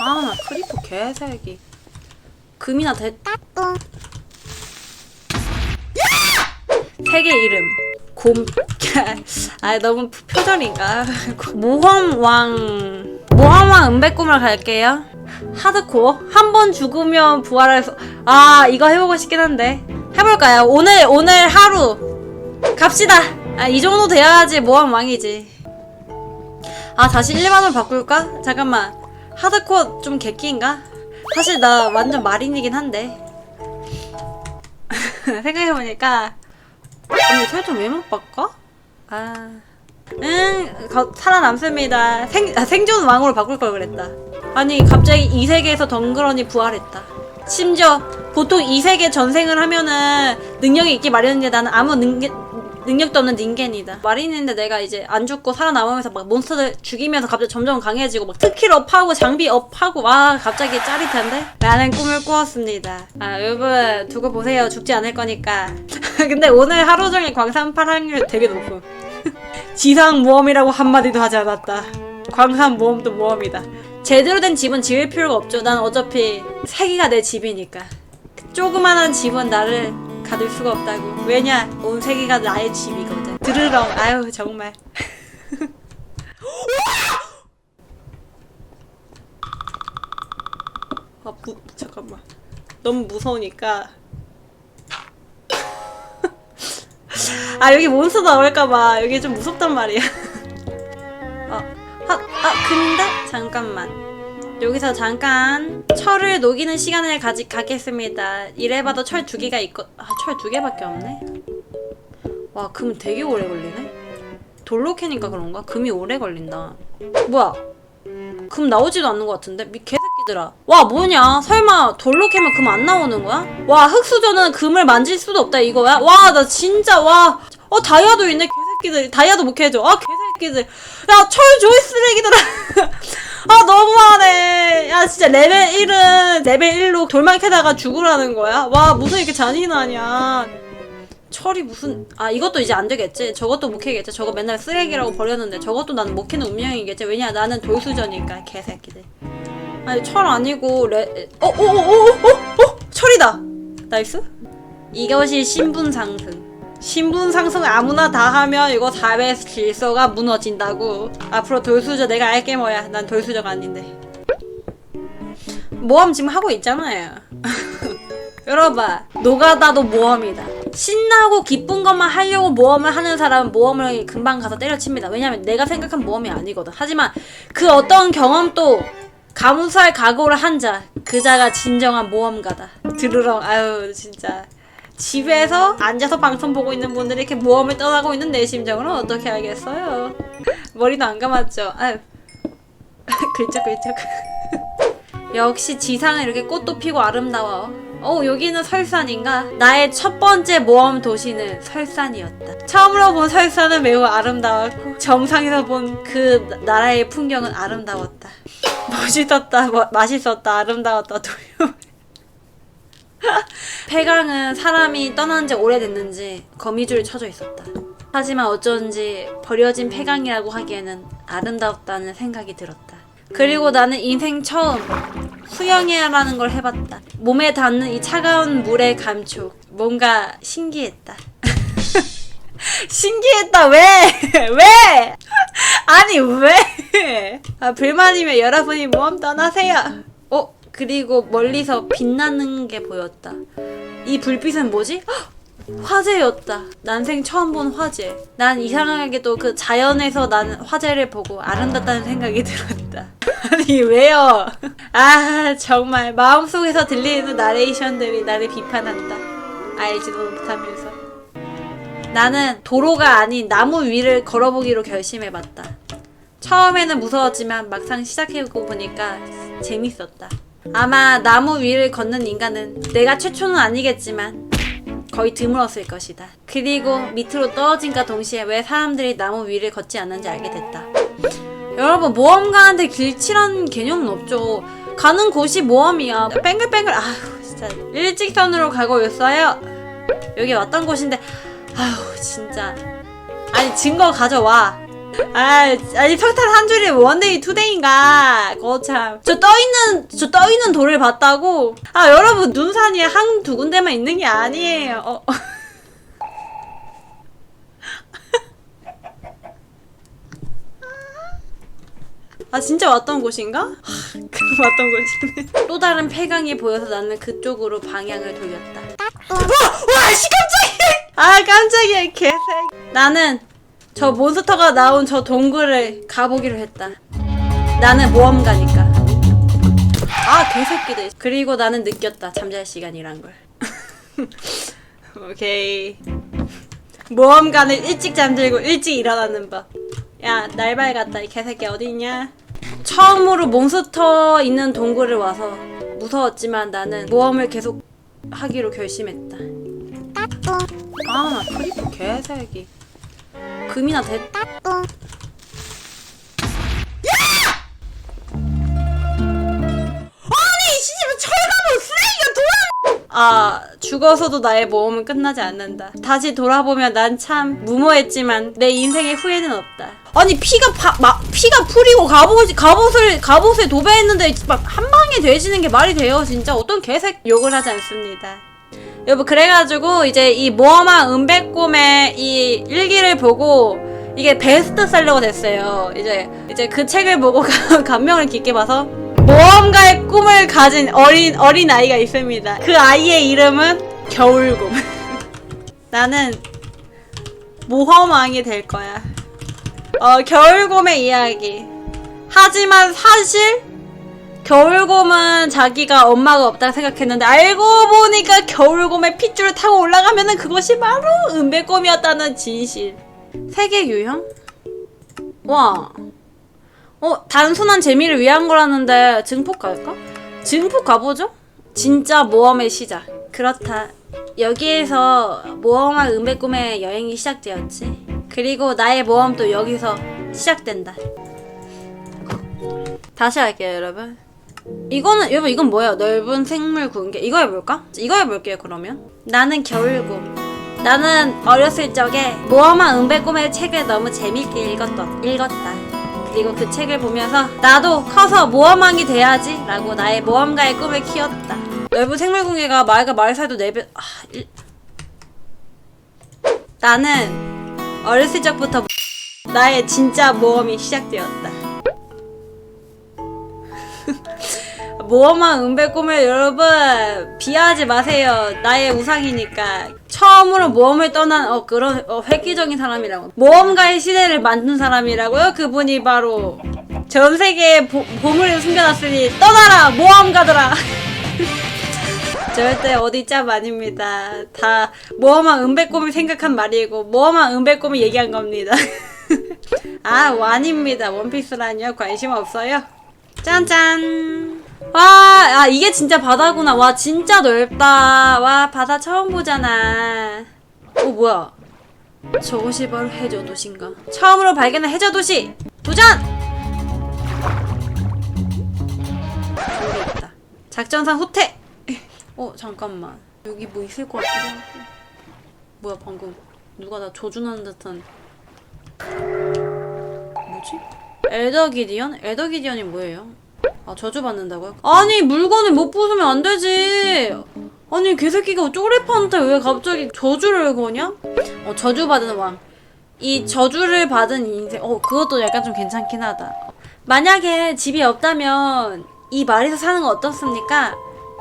아, 나 크리퍼 개새끼. 금이나 대. 세계 이름. 곰. 아, 너무 표절인가? 모험왕. 모험왕 은백꿈을 갈게요. 하드코어. 한 번 죽으면 부활해서. 아, 이거 해보고 싶긴 한데. 해볼까요? 오늘, 오늘 하루. 갑시다. 아, 이 정도 돼야지 모험왕이지. 아 다시 일반으로 바꿀까? 잠깐만. 하드코어 좀 개끼인가? 사실 나 완전 마린이긴 한데. 생각해보니까. 언니 설정 왜 못 바꿔? 아... 응 거- 살아남습니다. 생, 아, 생존 왕으로 바꿀 걸 그랬다. 아니 갑자기 이 세계에서 덩그러니 부활했다. 심지어 보통 이 세계 전생을 하면은 능력이 있기 마련인데 나는 아무 능력 능력도 없는 닌겐이다. 마린인데 내가 이제 안 죽고 살아남으면서 막 몬스터들 죽이면서 갑자기 점점 강해지고 막 스킬 업하고 장비 업하고 와 갑자기 짜릿한데? 라는 꿈을 꾸었습니다. 아 여러분 두고 보세요. 죽지 않을 거니까. 근데 오늘 하루 종일 광산 팔 확률 되게 높음. 지상 모험이라고 한마디도 하지 않았다. 광산 모험도 모험이다. 제대로 된 집은 지을 필요가 없죠. 난 어차피 세계가 내 집이니까. 조그만한 집은 나를 가둘 수가 없다고. 왜냐? 온 세계가 나의 집이거든. 드르렁. 아유 정말. 아 무, 잠깐만. 너무 무서우니까. 아 여기 몬스터 나올까봐 여기 좀 무섭단 말이야. 어, 아, 아 근데 잠깐만. 여기서 잠깐 철을 녹이는 시간을 가지 가겠습니다. 이래봐도 철 두 개가 있고 아, 철 두 개밖에 없네. 와, 금 되게 오래 걸리네. 돌로 캐니까 그런가? 금이 오래 걸린다. 뭐야? 금 나오지도 않는 것 같은데? 미 개새끼들아. 와, 뭐냐? 설마 돌로 캐면 금 안 나오는 거야? 와, 흑수저는 금을 만질 수도 없다 이거야? 와, 나 진짜 와. 어, 다이아도 있네, 개새끼들. 다이아도 못 캐줘. 아, 개새끼들. 야, 철 조이 쓰레기들아. 아 너무하네 야 진짜 레벨 1은 레벨 1로 돌만 캐다가 죽으라는 거야? 와 무슨 이렇게 잔인하냐. 철이 무슨 아 이것도 이제 안 되겠지? 저것도 못 캐겠지? 저거 맨날 쓰레기라고 버렸는데 저것도 나는 못 캐는 운명이겠지? 왜냐 나는 돌수저니까 개새끼들. 아니 철 아니고 레 어어어어어 어, 어, 어, 철이다. 나이스. 이것이 신분 상승 신분 상승 아무나 다 하면 이거 4배 질서가 무너진다고. 앞으로 돌수저 내가 알게 뭐야. 난 돌수저가 아닌데. 모험 지금 하고 있잖아요. 여러분, 노가다도 모험이다. 신나고 기쁜 것만 하려고 모험을 하는 사람은 모험을 금방 가서 때려칩니다. 왜냐면 내가 생각한 모험이 아니거든. 하지만 그 어떤 경험도 감수할 각오를 한 자, 그 자가 진정한 모험가다. 들으러, 아유, 진짜. 집에서 앉아서 방송 보고 있는 분들이 이렇게 모험을 떠나고 있는 내 심정을 어떻게 알겠어요? 머리도 안 감았죠? 글쩍글쩍. 역시 지상은 이렇게 꽃도 피고 아름다워. 어, 여기는 설산인가? 나의 첫 번째 모험 도시는 설산이었다. 처음으로 본 설산은 매우 아름다웠고, 정상에서 본 그 나라의 풍경은 아름다웠다. 멋있었다, 뭐, 맛있었다, 아름다웠다, 도요. 폐강은 사람이 떠난 지 오래됐는지 거미줄이 쳐져 있었다. 하지만 어쩐지 버려진 폐강이라고 하기에는 아름답다는 생각이 들었다. 그리고 나는 인생 처음 수영이라는 걸 해봤다. 몸에 닿는 이 차가운 물의 감촉. 뭔가 신기했다. 신기했다. 왜? 왜? 아니, 왜? 아, 불만이면 여러분이 모험 떠나세요. 어? 그리고 멀리서 빛나는 게 보였다. 이 불빛은 뭐지? 헉! 화재였다. 난생 처음 본 화재. 난 이상하게도 그 자연에서 난 화재를 보고 아름답다는 생각이 들었다. 아니 왜요? 아 정말 마음속에서 들리는 나레이션들이 나를 비판한다. 알지도 못하면서. 나는 도로가 아닌 나무 위를 걸어보기로 결심해봤다. 처음에는 무서웠지만 막상 시작해보고 보니까 재밌었다. 아마 나무 위를 걷는 인간은 내가 최초는 아니겠지만 거의 드물었을 것이다. 그리고 밑으로 떨어진과 동시에 왜 사람들이 나무 위를 걷지 않는지 알게 됐다. 여러분 모험가한테 길치란 개념은 없죠. 가는 곳이 모험이야. 뱅글뱅글 아휴 진짜 일직선으로 가고 있어요. 여기 왔던 곳인데 아휴 진짜 아니 증거 가져와. 아, 아니 평탄 한 줄이 원데이 투데이인가? 거참. 저 떠 있는 저 떠 있는 돌을 봤다고. 아 여러분 눈산이 한 두 군데만 있는 게 아니에요. 어. 아 진짜 왔던 곳인가? 하, 그럼 왔던 곳이네. 또 다른 폐광이 보여서 나는 그쪽으로 방향을 돌렸다. 와, 와, 씨 깜짝이야. 아 깜짝이야 개새. 나는 저 몬스터가 나온 저 동굴을 가보기로 했다. 나는 모험가니까. 아 개새끼들. 그리고 나는 느꼈다 잠잘 시간이란 걸. 오케이. 모험가는 일찍 잠들고 일찍 일어나는 법. 야, 날 밝았다. 이 개새끼 어디 있냐? 처음으로 몬스터 있는 동굴을 와서 무서웠지만 나는 모험을 계속 하기로 결심했다. 아, 나 크리퍼 개새끼. 금이나 쓰레기가 돌아! 아, 죽어서도 나의 모험은 끝나지 않는다. 다시 돌아보면 난 참 무모했지만 내 인생에 후회는 없다. 아니 피가 파, 마, 피가 풀이고 갑옷 갑옷을 갑옷에 도배했는데 막 한 방에 되지는 게 말이 돼요. 진짜 어떤 개색 욕을 하지 않습니다. 여러분 그래가지고 이제 이 모험한 은백곰의 이 일기를 보고 이게 베스트셀러가 됐어요. 이제 이제 그 책을 보고 감명을 깊게 봐서 모험가의 꿈을 가진 어린 어린 아이가 있습니다. 그 아이의 이름은 겨울곰. 나는 모험왕이 될 거야. 어 겨울곰의 이야기. 하지만 사실 겨울곰은 자기가 엄마가 없다 생각했는데 알고 보니까 겨울곰의 핏줄을 타고 올라가면은 그것이 바로 은배곰이었다는 진실. 세계 유형? 와. 어, 단순한 재미를 위한 거라는데 증폭 갈까? 증폭 가보죠? 진짜 모험의 시작. 그렇다. 여기에서 모험한 은배꿈의 여행이 시작되었지. 그리고 나의 모험도 여기서 시작된다. 다시 할게요, 여러분. 이거는 여러분 이건 뭐야? 넓은 생물 군계. 이거 해볼까? 이거 해볼게요, 그러면. 나는 겨울곰. 나는 어렸을 적에 모험한 은배꿈의 책을 너무 재밌게 읽었던, 읽었다. 그리고 그 책을 보면서 나도 커서 모험왕이 돼야지 라고 나의 모험가의 꿈을 키웠다. 넓은 생물공예가 말과 말 사이도 내배 아, 일... 나는 어렸을 적부터 나의 진짜 모험이 시작되었다. 모험왕 은배 꿈을 여러분 비하하지 마세요. 나의 우상이니까. 처음으로 모험을 떠난 어 그런 어, 획기적인 사람이라고. 모험가의 시대를 만든 사람이라고요. 그분이 바로 전 세계에 보, 보물을 숨겨놨으니 떠나라 모험가들아. 절대 어디 짭 아닙니다. 다 모험왕 은배꿈을 생각한 말이고 모험왕 은배꿈을 얘기한 겁니다. 아 완입니다. 원피스라니요 관심 없어요. 짠짠. 와, 아 이게 진짜 바다구나. 와 진짜 넓다. 와 바다 처음 보잖아. 어 뭐야? 저것이 바로 해저 도시인가? 처음으로 발견한 해저 도시 도전! 모르겠다. 작전상 후퇴. 어 잠깐만 여기 뭐 있을 것 같기도. 뭐야 방금 누가 나 조준하는 듯한. 뭐지? 엘더 기디언? 엘더 기디언이 뭐예요? 아 저주 받는다고요? 아니 물건을 못 부수면 안 되지. 아니 개새끼가 쪼레파한테 왜 갑자기 저주를 거냐? 어 저주 받은 왕. 이 저주를 받은 인생. 어 그것도 약간 좀 괜찮긴 하다. 만약에 집이 없다면 이 말에서 사는 거 어떻습니까?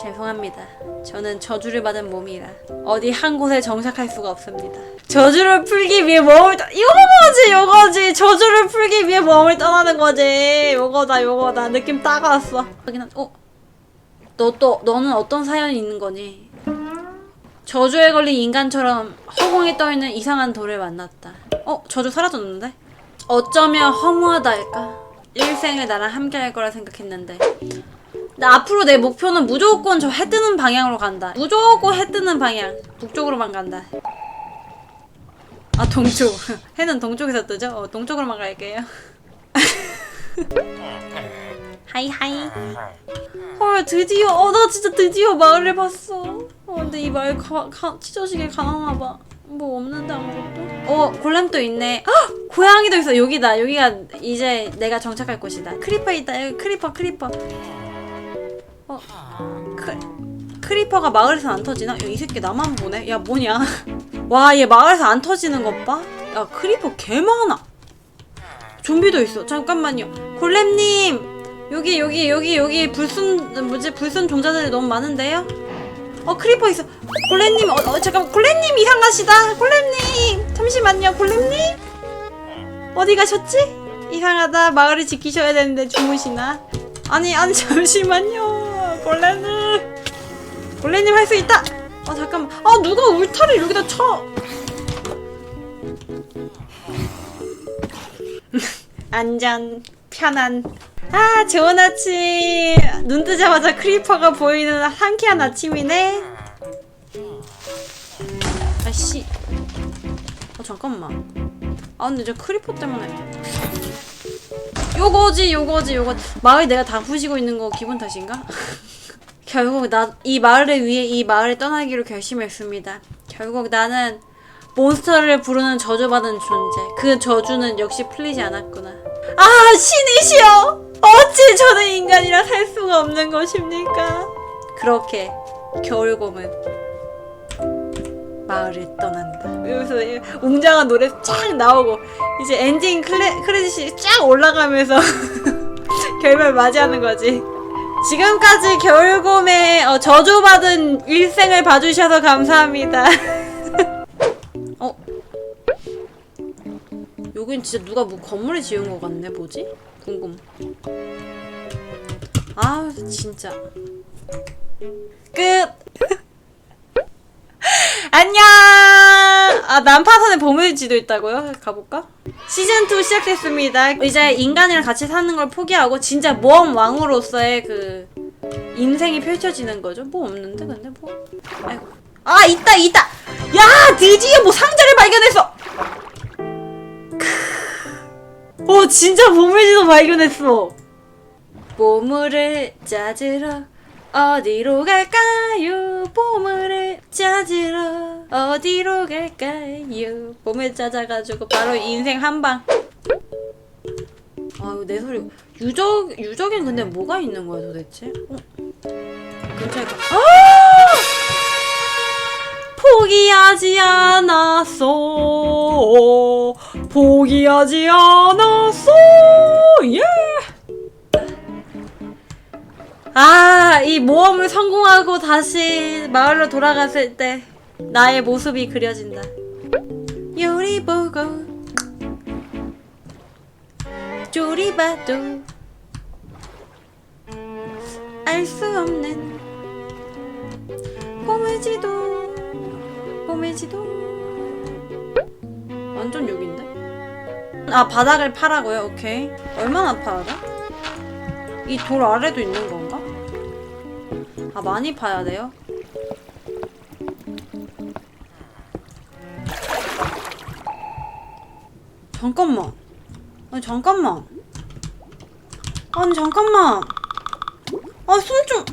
죄송합니다. 저는 저주를 받은 몸이라 어디 한 곳에 정착할 수가 없습니다. 저주를 풀기 위해 몸을 떠 이거지 이거지 저주를 풀기 위해 몸을 떠나는 거지 요거다 요거다 느낌 딱 왔어. 하긴 한 어? 너 또 너는 어떤 사연이 있는 거니? 저주에 걸린 인간처럼 허공에 떠 있는 이상한 돌을 만났다. 어 저주 사라졌는데? 어쩌면 허무하다 할까? 일생을 나랑 함께 할 거라 생각했는데 나 앞으로 내 목표는 무조건 저 해 뜨는 방향으로 간다. 무조건 해 뜨는 방향. 북쪽으로만 간다. 아 동쪽. 해는 동쪽에서 뜨죠? 어, 동쪽으로만 갈게요. 하이 하이. 헐 드디어 어 나 진짜 드디어 마을을 봤어. 어 근데 이 마을 가, 가, 찢어지게 가난하 봐. 뭐 없는데 아무것도? 어 골렘도 있네. 헉! 고양이도 있어 여기다 여기가 이제 내가 정착할 곳이다 크리퍼 있다 크리퍼 크리퍼 어 크, 크리퍼가 마을에서 안 터지나? 야, 이 새끼 나만 보네. 야 뭐냐? 와 얘 마을에서 안 터지는 것 봐 야 크리퍼 개 많아. 좀비도 있어. 잠깐만요. 골렘님! 여기 여기 여기 여기 불순 뭐지 불순 종자들이 너무 많은데요? 어 크리퍼 있어. 골렘님 어, 어 잠깐 골렘님 이상하시다. 골렘님! 잠시만요 골렘님. 어디 가셨지? 이상하다. 마을을 지키셔야 되는데 주무시나? 아니 아니 잠시만요 골렘님 골렘님 할 수 있다! 아 잠깐만. 아 누가 울타리 여기다 쳐! 안전 편안. 아 좋은 아침! 눈 뜨자마자 크리퍼가 보이는 상쾌한 아침이네. 아씨. 어 잠깐만. 아 근데 저 크리퍼 때문에. 요거지 요거지 요거. 마을 내가 다 부시고 있는 거 기분 탓인가? 결국 나 이 마을을 위해 이 마을을 떠나기로 결심했습니다. 결국 나는 몬스터를 부르는 저주받은 존재. 그 저주는 역시 풀리지 않았구나. 아 신이시여! 어찌 저는 인간이라 살 수가 없는 것입니까? 그렇게 겨울곰은 마을을 떠난다. 이 웅장한 노래 쫙 나오고 이제 엔딩 클레, 크레딧이 쫙 올라가면서 결말 맞이하는 거지 지금까지 겨울곰의 어, 저주받은 일생을 봐주셔서 감사합니다. 어? 여긴 진짜 누가 뭐 건물을 지은 것 같네 뭐지? 궁금. 아 진짜. 끝! 안녕 아 난파선에 보물지도 있다고요? 가볼까? 시즌 2 시작됐습니다. 이제 인간이랑 같이 사는 걸 포기하고 진짜 모험 왕으로서의 그 인생이 펼쳐지는 거죠? 뭐 없는데 근데 뭐. 아이고. 아 있다 있다! 야 드디어 뭐 상자를 발견했어! 오 진짜 보물지도 발견했어! 보물을 찾으러 어디로 갈까요? 보물을 찾으러 어디로 갈까요? 보물 찾아가지고 바로 인생 한방. 아유 내 소리. 유적 유적엔 근데 뭐가 있는 거야 도대체? 어? 근처에 가 아! 포기하지 않았어. 포기하지 않았어. 예 아, 이 모험을 성공하고 다시 마을로 돌아갔을 때 나의 모습이 그려진다. 요리 보고 조리 봐도 알 수 없는 보물지도 보물지도 완전 여긴데? 아 바닥을 파라고요? 오케이 얼마나 팔아? 이돌 아래도 있는 건가? 아 많이 파야 돼요? 잠깐만. 아니 잠깐만. 아니 잠깐만. 아손좀.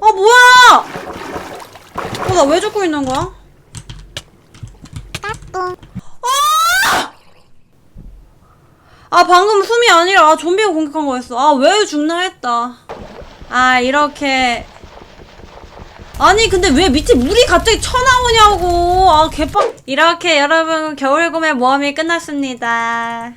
아 뭐야! 어 나 왜 죽고 있는 거야? 아 방금 숨이 아니라 아, 좀비가 공격한 거였어. 아 왜 죽나 했다. 아 이렇게. 아니 근데 왜 밑에 물이 갑자기 쳐나오냐고. 아 개빡. 이렇게 여러분 겨울곰의 모험이 끝났습니다